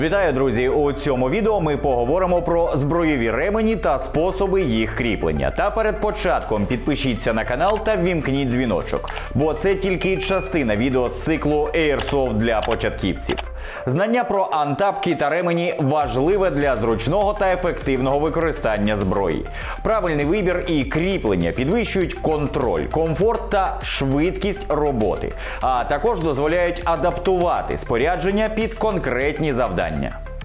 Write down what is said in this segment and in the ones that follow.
Вітаю, друзі! У цьому відео ми поговоримо про збройові ремені та способи їх кріплення. Та перед початком підпишіться на канал та ввімкніть дзвіночок, бо це тільки частина відео з циклу Airsoft для початківців. Знання про антапки та ремені важливе для зручного та ефективного використання зброї. Правильний вибір і кріплення підвищують контроль, комфорт та швидкість роботи, а також дозволяють адаптувати спорядження під конкретні завдання.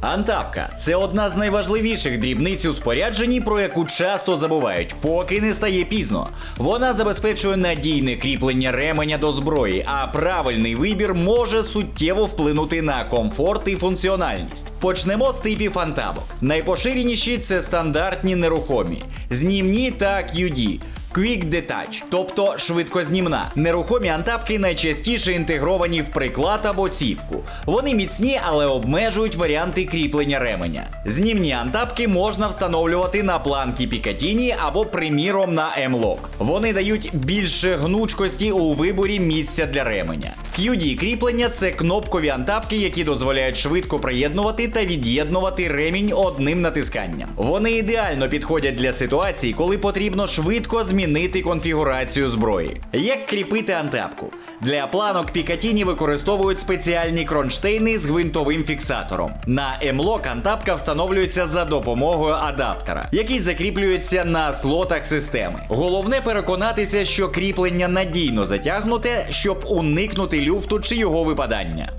Антапка це одна з найважливіших дрібниць у спорядженні, про яку часто забувають, поки не стає пізно. Вона забезпечує надійне кріплення ременя до зброї, а правильний вибір може суттєво вплинути на комфорт і функціональність. Почнемо з типів антапок. Найпоширеніші це стандартні нерухомі, знімні та QD. Quick Detach, тобто швидкознімна. Нерухомі антапки найчастіше інтегровані в приклад або цівку. Вони міцні, але обмежують варіанти кріплення ременя. Знімні антапки можна встановлювати на планки Пікатіні або, приміром, на M-Lock. Вони дають більше гнучкості у виборі місця для ременя. QD кріплення це кнопкові антапки, які дозволяють швидко приєднувати та від'єднувати ремінь одним натисканням. Вони ідеально підходять для ситуацій, коли потрібно швидко змінити конфігурацію зброї. Як кріпити антапку? Для планок Пікатіні використовують спеціальні кронштейни з гвинтовим фіксатором. На M-Lock антапка встановлюється за допомогою адаптера, який закріплюється на слотах системи. Головне переконатися, що кріплення надійно затягнуте, щоб уникнути люфту чи його випадання.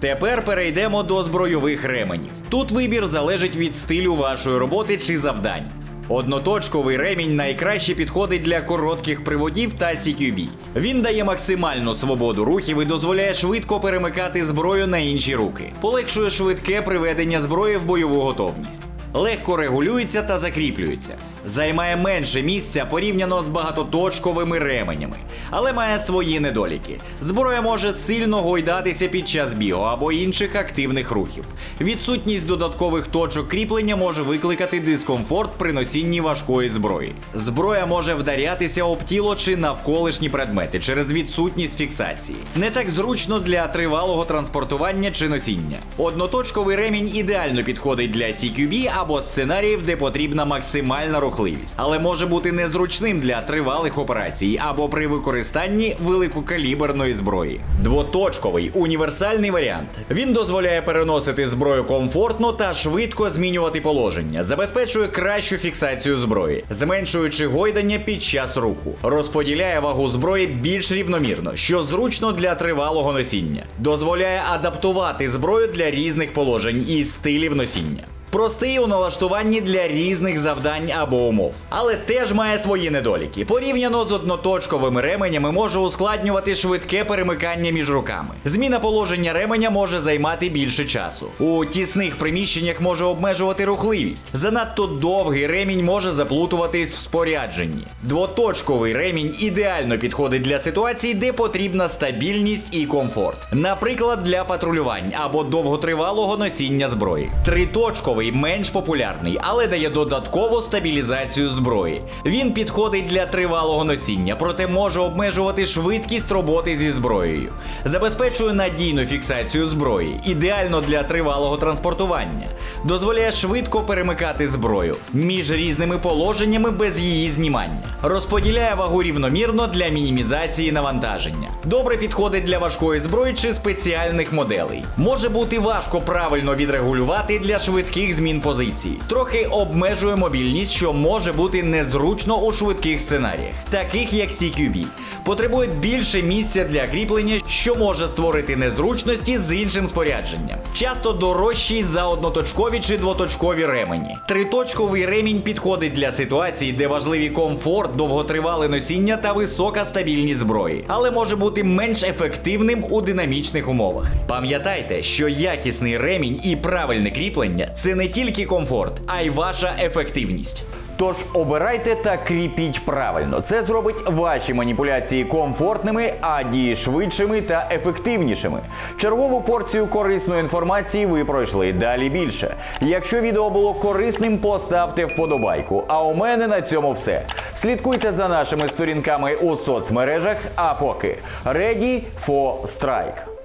Тепер перейдемо до збройових ременів. Тут вибір залежить від стилю вашої роботи чи завдань. Одноточковий ремінь найкраще підходить для коротких приводів та CQB. Він дає максимальну свободу рухів і дозволяє швидко перемикати зброю на інші руки. Полегшує швидке приведення зброї в бойову готовність. Легко регулюється та закріплюється. Займає менше місця порівняно з багатоточковими ременями, але має свої недоліки. Зброя може сильно гойдатися під час бігу або інших активних рухів. Відсутність додаткових точок кріплення може викликати дискомфорт при носінні важкої зброї. Зброя може вдарятися об тіло чи навколишні предмети через відсутність фіксації. Не так зручно для тривалого транспортування чи носіння. Одноточковий ремінь ідеально підходить для CQB або сценаріїв, де потрібна максимальна рухливість, але може бути незручним для тривалих операцій або при використанні великокаліберної зброї. Двоточковий універсальний варіант. Він дозволяє переносити зброю комфортно та швидко змінювати положення, забезпечує кращу фіксацію зброї, зменшуючи гойдання під час руху, розподіляє вагу зброї більш рівномірно, що зручно для тривалого носіння, дозволяє адаптувати зброю для різних положень і стилів носіння. Простий у налаштуванні для різних завдань або умов, але теж має свої недоліки. Порівняно з одноточковими ременями може ускладнювати швидке перемикання між руками. Зміна положення ременя може займати більше часу. У тісних приміщеннях може обмежувати рухливість. Занадто довгий ремінь може заплутуватись в спорядженні. Двоточковий ремінь ідеально підходить для ситуацій, де потрібна стабільність і комфорт, наприклад, для патрулювань або довготривалого носіння зброї. Триточковий менш популярний, але дає додаткову стабілізацію зброї. Він підходить для тривалого носіння, проте може обмежувати швидкість роботи зі зброєю. Забезпечує надійну фіксацію зброї, ідеально для тривалого транспортування. Дозволяє швидко перемикати зброю між різними положеннями без її знімання. Розподіляє вагу рівномірно для мінімізації навантаження. Добре підходить для важкої зброї чи спеціальних моделей. Може бути важко правильно відрегулювати для швидких змін позицій. Трохи обмежує мобільність, що може бути незручно у швидких сценаріях, таких як CQB. Потребує більше місця для кріплення, що може створити незручності з іншим спорядженням. Часто дорожчий за одноточкові чи двоточкові ремені. Триточковий ремінь підходить для ситуацій, де важливі комфорт, довготривале носіння та висока стабільність зброї, але може бути менш ефективним у динамічних умовах. Пам'ятайте, що якісний ремінь і правильне кріплення це не тільки комфорт, а й ваша ефективність. Тож обирайте та кріпіть правильно. Це зробить ваші маніпуляції комфортними, а дії швидшими та ефективнішими. Чергову порцію корисної інформації ви пройшли. Далі більше. Якщо відео було корисним, поставте вподобайку. А у мене на цьому все. Слідкуйте за нашими сторінками у соцмережах. А поки Ready for Strike.